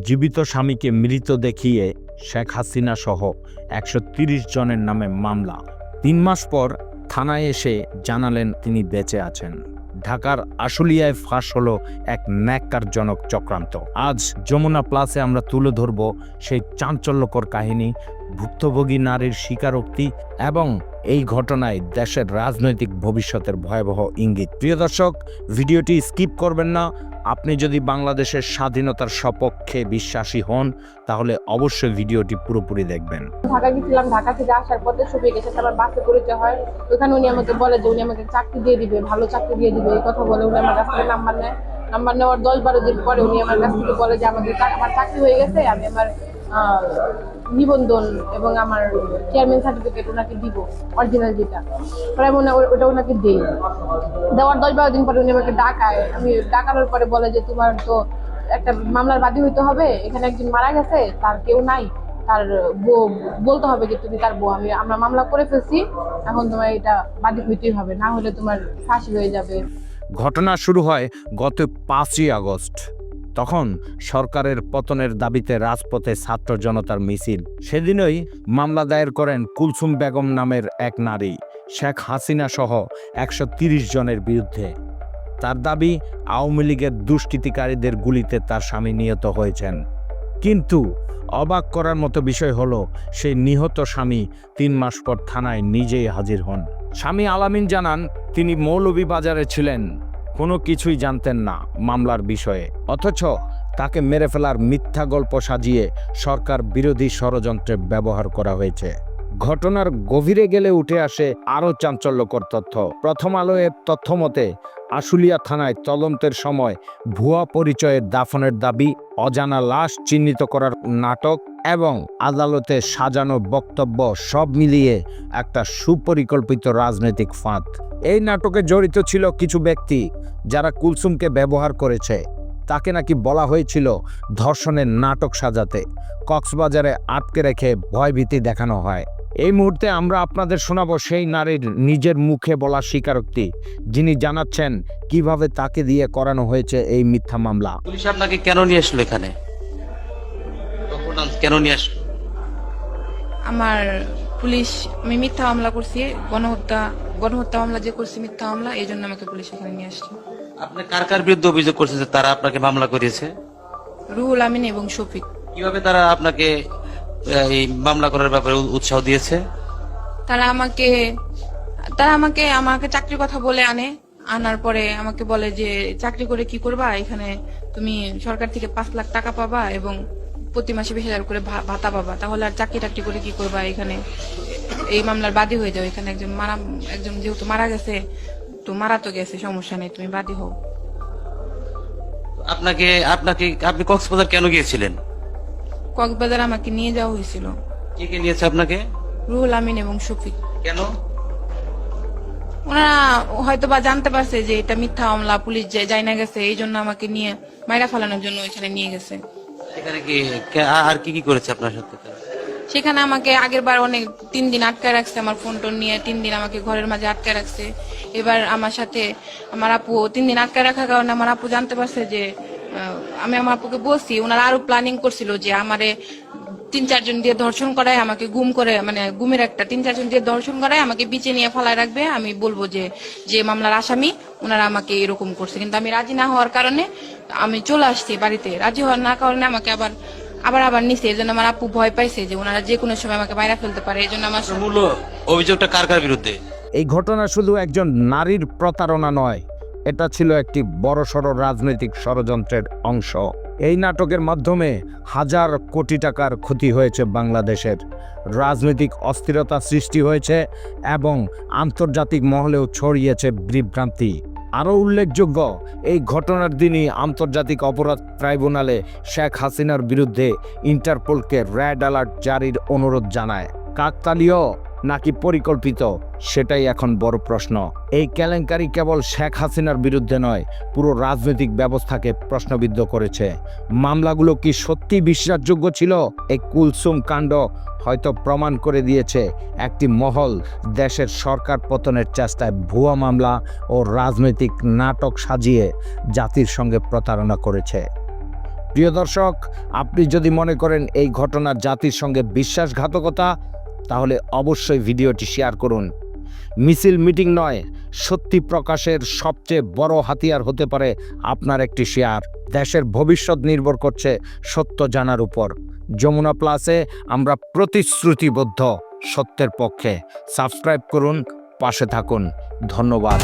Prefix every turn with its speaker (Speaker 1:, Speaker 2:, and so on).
Speaker 1: জীবিত স্বামীকে মৃত দেখিয়ে শেখ হাসিনা সহ একশো জনের নামে মামলা। তিন মাস পর থানায় এসে জানালেন তিনি বেঁচে আছেন। ঢাকার আশুলিয়ায় ফাঁস হলো এক ন্যাক্কারজনক চক্রান্ত। আজ যমুনা প্লাসে আমরা তুলে ধরব সেই চাঞ্চল্যকর কাহিনী, ভুক্তভোগী নারীর স্বীকারোক্তি এবং এই ঘটনায় দেশের রাজনৈতিক ভবিষ্যতের ভয়াবহ ইঙ্গিত। প্রিয় দর্শক, ভিডিওটি স্কিপ করবেন না আপনি যদি বাংলাদেশের স্বাধীনতার সপক্ষে বিশ্বাসী হন, তাহলে অবশ্যই ভিডিওটি পুরোপুরি দেখবেন।
Speaker 2: ঢাকা গেছিলাম ঢাকা থেকে আসার পথে ছবি সাথে আমার বাসে পরিচয় হয়। ওখানে উনি আমাকে বলে যে উনি আমাকে চাকরি দিয়ে দিবে, ভালো চাকরি দিয়ে দিবে, এই কথা বলে উনি আমার কাছ থেকে নাম্বার নেয়। নাম্বার নেওয়ার দশ বারো দিন পরে উনি আমার কাছ থেকে বলে যে আমাদের আমার চাকরি হয়ে গেছে, আমি আমার নিবন্ধন এবং আমার চেয়ারম্যান সার্টিফিকেট ওনাকে দিব অরিজিনাল যেটা। আমি ওনা- ওটা ওনাকে দিই। দেওয়ার দশ বারো দিন পরে উনি আমাকে ডাকায়। আমি ডাকানোর পরে বলে যে, তোমার তো একটা মামলার বাদী হইতে হবে। এখানে একজন মারা গেছে, তার কেউ নাই। তার বউ, বলতে হবে যে, তুমি তার বউ, আমি, আমরা মামলা করে ফেলছি। এখন তোমার এটা বাদী হইতেই হবে। না হলে তোমার ফাঁসি হয়ে যাবে।
Speaker 1: ঘটনা শুরু হয় গত পাঁচই আগস্ট। তখন সরকারের পতনের দাবিতে রাজপথে ছাত্র জনতার মিছিল। সেদিনই মামলা দায়ের করেন কুলসুম বেগম নামের এক নারী, শেখ হাসিনা সহ একশো জনের বিরুদ্ধে। তার দাবি, আওয়ামী লীগের দুষ্কৃতিকারীদের গুলিতে তার স্বামী নিহত হয়েছেন। কিন্তু অবাক করার মতো বিষয় হলো, সেই নিহত স্বামী তিন মাস পর থানায় নিজেই হাজির হন। স্বামী আলামিন জানান, তিনি মৌলভীবাজারে ছিলেন। কোনো কিছুই জানতেন না মামলার বিষয়ে। অথচ তাকে মেরে ফেলার মিথ্যা গল্প সাজিয়ে সরকার বিরোধী ষড়যন্ত্রে ব্যবহার করা হয়েছে। ঘটনার গভীরে গেলে উঠে আসে আরও চাঞ্চল্যকর তথ্য। প্রথম আলোয়ের তথ্য মতে, আশুলিয়া থানায় তদন্তের সময় ভুয়া পরিচয়ে দাফনের দাবি, অজানা লাশ চিহ্নিত করার নাটক এবং আদালতে সাজানো বক্তব্য সব মিলিয়ে একটা সুপরিকল্পিত রাজনৈতিক ফাঁদ। এই নাটকে জড়িত ছিল কিছু ব্যক্তি যারা কুলসুমকে ব্যবহার করেছে। তাকে নাকি বলা হয়েছিল ধর্ষণের নাটক সাজাতে। কক্সবাজারে আটকে রেখে ভয়ভীতি দেখানো হয়। এই মুহূর্তে আমরা আপনাদের শোনাবো সেই নারীর নিজের মুখে বলা স্বীকারোক্তি যিনি জানাচ্ছেন কীভাবে তাকে দিয়ে করানো হয়েছে এই মিথ্যা মামলা।
Speaker 3: পুলিশ আপনাকে কেন নিয়ে আসলো এখানে? কেন নিয়ে আসলো?
Speaker 4: আমার পুলিশ আমি মিথ্যা মামলা করছি গণহত্যা গণহত্যা মামলা যে করছি মিথ্যা মামলা এই জন্য আমাকে পুলিশ এখানে নিয়ে আসছে।
Speaker 3: আপনি কার কার বিরুদ্ধে অভিযোগ করছেন যে তারা আপনাকে মামলা করিয়েছে?
Speaker 4: রুহুল আমিন এবং শফিক।
Speaker 3: কীভাবে তারা আপনাকে এই মামলা করার ব্যাপারে উৎসাহ দিয়েছে?
Speaker 4: তারা আমাকে তারা আমাকে আমাকে চাকরির কথা বলে আনে। আনার পরে আমাকে বলে যে চাকরি করে কি করবা? এখানে তুমি সরকার থেকে পাঁচ লাখ টাকা পাবা এবং প্রতি মাসে বিশ হাজার করে ভাতা পাবা। তাহলে আর চাকরি টাকরি করে কি করবা এখানে? এই মামলার বাদী হয়ে যাও। এখানে একজন মারা একজন যেহেতু মারা গেছে তো মারা তো গেছে সমস্যা নেই তুমি বাদী হও।
Speaker 3: আপনাকে আপনাকে আপনি কক্সবাজার কেন গিয়েছিলেন?
Speaker 4: কক্সবাজার আমাকে নিয়ে যাওয়া হয়েছিল।
Speaker 3: কে কে নিয়েছে আপনাকে?
Speaker 4: রুহুল আমিন এবং শফিক।
Speaker 3: কেন?
Speaker 4: ওনারা হয়তো বা জানতে পারছে যে এটা মিথ্যা মামলা পুলিশ যাই না গেছে এই জন্য আমাকে নিয়ে মাইরা ফালানোর জন্য ওইখানে নিয়ে গেছে।
Speaker 3: এখানে কি আর কি কি করেছে আপনার সাথে? তারা?
Speaker 4: সেখানে আমাকে আগের বার অনেক তিন দিন আটকায় রাখছে আমার ফোন টোন নিয়ে, তিন দিন আমাকে ঘরের মাঝে আটকায় রাখছে। এবার আমার সাথে আমার আপু তিন দিন আটকায় রাখার কারণে আমার আপু জানতে পারছে যে আমি আমার আপুকে বলছি ওনারা আরও প্ল্যানিং করছিল যে আমারে তিন চারজন দিয়ে ধর্ষণ করায়, আমাকে গুম করে মানে গুমের একটা তিন চারজন দিয়ে ধর্ষণ করায়, আমাকে বিচে নিয়ে ফালায় রাখবে। আমি বলব যে যে মামলার আসামি ওনারা আমাকে এরকম করছে। কিন্তু আমি রাজি না হওয়ার কারণে আমি চলে আসছি বাড়িতে। রাজি হওয়ার না কারণে আমাকে আবার আবার আবার নিছে এই জন্য আমার আপু ভয় পাইছে যে ওনারা যে কোনো সময় আমাকে বাইরে ফেলতে পারে এই জন্য আমার
Speaker 3: মূল অভিযোগটা কার কার বিরুদ্ধে?
Speaker 1: এই ঘটনা শুধু একজন নারীর প্রতারণা নয় এটা ছিল একটি বড়সড় রাজনৈতিক ষড়যন্ত্রের অংশ। এই নাটকের মাধ্যমে হাজার কোটি টাকার ক্ষতি হয়েছে বাংলাদেশের। রাজনৈতিক অস্থিরতা সৃষ্টি হয়েছে এবং আন্তর্জাতিক মহলেও ছড়িয়েছে বিভ্রান্তি। আরও উল্লেখযোগ্য, এই ঘটনার দিনই আন্তর্জাতিক অপরাধ ট্রাইব্যুনালে শেখ হাসিনার বিরুদ্ধে ইন্টারপোলকে রেড অ্যালার্ট জারির অনুরোধ জানায়। কাকতালীয় নাকি পরিকল্পিত? সেটাই এখন বড় প্রশ্ন। এই কেলেঙ্কারি কেবল শেখ হাসিনার বিরুদ্ধে নয়, পুরো রাজনৈতিক ব্যবস্থাকে প্রশ্নবিদ্ধ করেছে। মামলাগুলো কি সত্যি বিশ্বাসযোগ্য ছিল? এই কুলসুম কাণ্ড হয়তো প্রমাণ করে দিয়েছে একটি মহল দেশের সরকার পতনের চেষ্টায় ভুয়া মামলা ও রাজনৈতিক নাটক সাজিয়ে জাতির সঙ্গে প্রতারণা করেছে। প্রিয় দর্শক, আপনি যদি মনে করেন এই ঘটনা জাতির সঙ্গে বিশ্বাসঘাতকতা তাহলে অবশ্যই ভিডিওটি শেয়ার করুন। মিছিল মিটিং নয়, সত্যি প্রকাশের সবচেয়ে বড় হাতিয়ার হতে পারে আপনার একটি শেয়ার। দেশের ভবিষ্যৎ নির্ভর করছে সত্য জানার উপর। যমুনা প্লাসে আমরা প্রতিশ্রুতিবদ্ধ সত্যের পক্ষে। সাবস্ক্রাইব করুন, পাশে থাকুন। ধন্যবাদ।